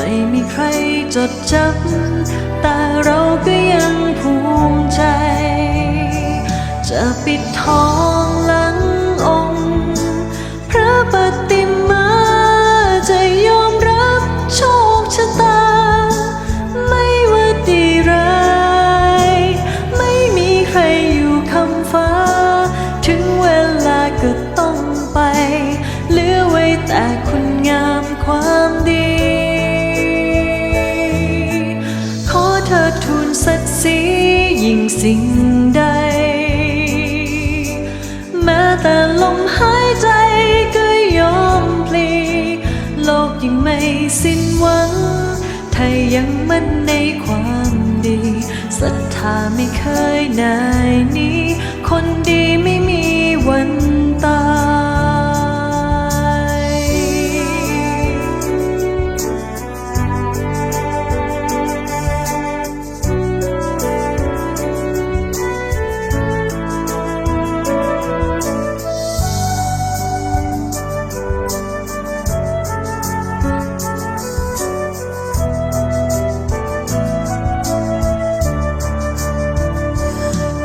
ไม่มีใครจดจำแต่เราก็ยังภูมิใจ จะปิดทองหลัง ศักดิ์ศรียิ่งสิ่งใด แม้แต่ลมหายใจก็ยอมพลีโลกยังไม่สิ้นหวังถ้ายังมั่นในความดีศรัทธาไม่เคยนายนี้ คนดีไม่มีวัน